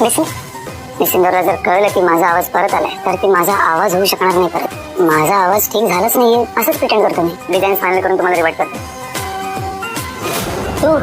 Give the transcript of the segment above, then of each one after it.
दिसली निसिंदरला जर कळलं की माझा आवाज परत आलाय तर ती माझा आवाज होऊ शकणार नाही परत. माझा आवाज ठीक झालाच नाहीये असंच प्रिटेंड करतो मी. डिझाईन फायनल करून तुम्हाला रिवाइट करतो. हो.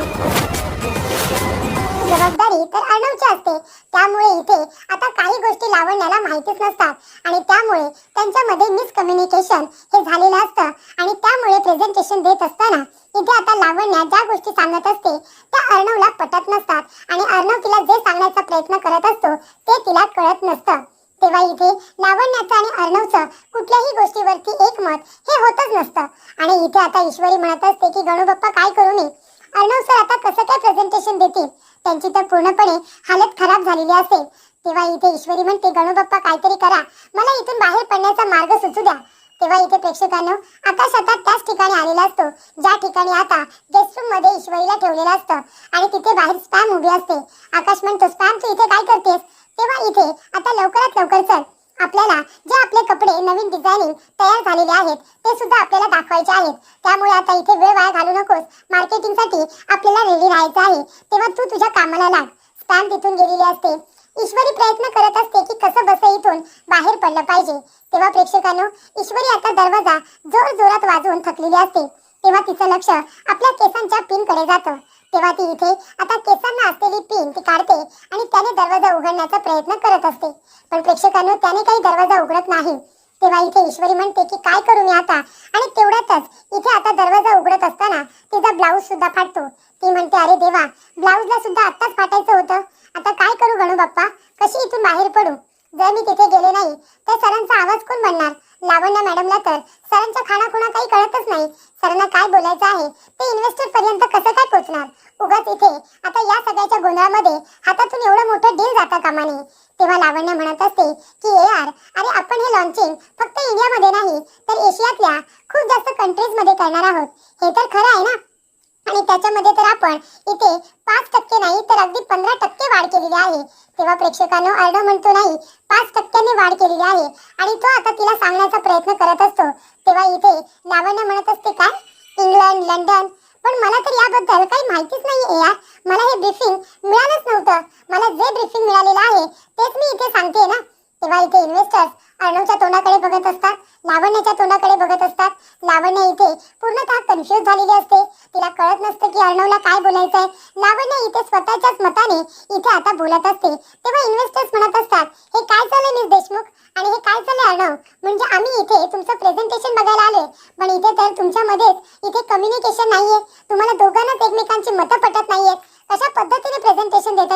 जबाबदारी तर अर्णवची असते. त्यामुळे इथे आता काही गोष्टी लावण्याला माहितीच नसतात. आणि त्यामुळे त्यांच्यामध्ये मिसकम्युनिकेशन हे झालेलं असतं. आणि त्यामुळे प्रेझेंटेशन देत असताना इथे आता लावण्या ज्या गोष्टी सांगत असते त्या अर्णवला पटत नसतात. आणि अर्णव तिला जे सांगण्याचा प्रयत्न करत असतो ते तिला कळत नसतं. तेव्हा इथे लावण्याचं आणि अर्णवचं कुठल्याही गोष्टीवरती एकमत हे होतच नसतं. आणि इथे आता ईश्वरी म्हणत असते की गणू बाप्पा काय करू मी? अर्णव सर आता कसं काय प्रेझेंटेशन देतील? त्यांची तर पूर्णपणे हालत खराब झालेली असेल. तेव्हा इथे ईश्वरी म्हणते गणू बाप्पा काहीतरी करा. मला इथून बाहेर पडण्याचा मार्ग सुचू द्या. तेव्हा इथे प्रेक्षकांनो आकाश आता त्याच ठिकाणी आलेला असतो. ज्या ठिकाणी आता गेस्ट रूममध्ये ईश्वरीला ठेवलेलं असतं. आणि तिथे बाहेर स्पॅम उभी असते. आकाश म्हणतो स्पॅम तू इथे काय करतेस? तेव्हा इथे आता लवकरात लवकर चल. आपल्याला जे आपले कपडे नवीन डिझायनिंग तयार झालेले आहेत ते सुद्धा आपल्याला दाखवायचे आहेत. त्यामुळे आता इथे वेळ वाया घालू नकोस. मार्केटिंगसाठी आपल्याला रेडी राहायचं आहे. तेव्हा तू तुझ्या कामाला लाग. स्पॅम तिथून गेलेली असते. ईश्वरी प्रयत्न करत असते की कसं बसं इथून बाहेर पडलं पाहिजे. तेव्हा प्रेक्षकांनो ईश्वरी आता दरवाजा जोर जोरात वाजवून थकलेली असते. तेव्हा तिचं लक्ष आपल्या केसांच्या पिनकडे जातं. तेव्हा ती इथे आता केसांना असलेली पिन ती काढते आणि त्याने दरवाजा उघडण्याचा प्रयत्न करत असते. पण प्रेक्षकांनो त्याने काही दरवाजा उघडत नाही. तेव्हा इथे ईश्वरी म्हणते की काय करू मी आता? आणि तेवढ्यातच इथे आता दरवाजा उघडत असताना तिचा ब्लाऊज सुद्धा फाटतो. ती म्हणते अरे देवा ब्लाऊजला सुद्धा आत्ताच फाटायचं होतं. आता काय करू गणू बाप्पा? कशी इथून बाहेर पडू? जर मी तिथे गेले नाही तर सरांचा आवाज कोण म्हणणार? लावण्या मॅडमला तर. सरांच्या खाणाखुणा काही कळतच नाही. सरांना काय बोलायचं आहे? ते इन्व्हेस्टर पर्यंत कसं काय पोहोचणार उगाच इथे आता या सगळ्याच्या गोंधळामध्ये हातातून एवढं मोठं डील जाता कामा नये तेव्हा लावण्या म्हणत असते की ए यार अरे आपण हे लॉन्चिंग फक्त इंडियामध्ये नाही तर एशियातल्या खूप जास्त कंट्रीजमध्ये करणार आहोत. हे तर खरं आहे ना? आणि त्याच्यामध्ये तर आपण इथे पाच टक्के नाही तर अगदी पंधरा टक्के वाढ केलेली आहे. तेव्हा प्रेक्षकांनो अर्ड म्हणतो नाही पाच टक्क्यांनी वाढ केलेली आहे. आणि तो आता तिला सांगण्याचा प्रयत्न करत असतो. तेव्हा इथे लावण्य म्हणत असते काय? England London. पण मला तर याबद्दल काही माहितीच नाही यार. मला हे ब्रीफिंग मिळालंच नव्हतं. मला जे ब्रीफिंग मिळालेलं आहे तेच मी इथे सांगते ना. तेव्हा इथे इन्व्हेस्टर्स अर्णवच्या तोंडाकडे बघत असतात लावण्याच्या तोंडाकडे बघत असतात. लावण्य इथे पूर्णतः कन्फ्युज झालेली असते. तिला कळत नसतं की अर्णवला काय बोलायचंय. लावण्य इथे स्वतःच्याच मताने इथे आता बोलत असते. तेव्हा इन्व्हेस्टर्स म्हणत असतात हे काय चाललंय मिस देशमुख? आणि हे काय चाललंय अर्णव? म्हणजे आम्ही इथे तुमचं प्रेझेंटेशन बघायला आलोय. पण इथे तर तुमच्यामध्येच इथे कम्युनिकेशन नाहीये. तुम्हाला दोघांनाच एकमेकांची मतं पटत नाहीयेत. कशा पद्धतीने प्रेझेंटेशन देत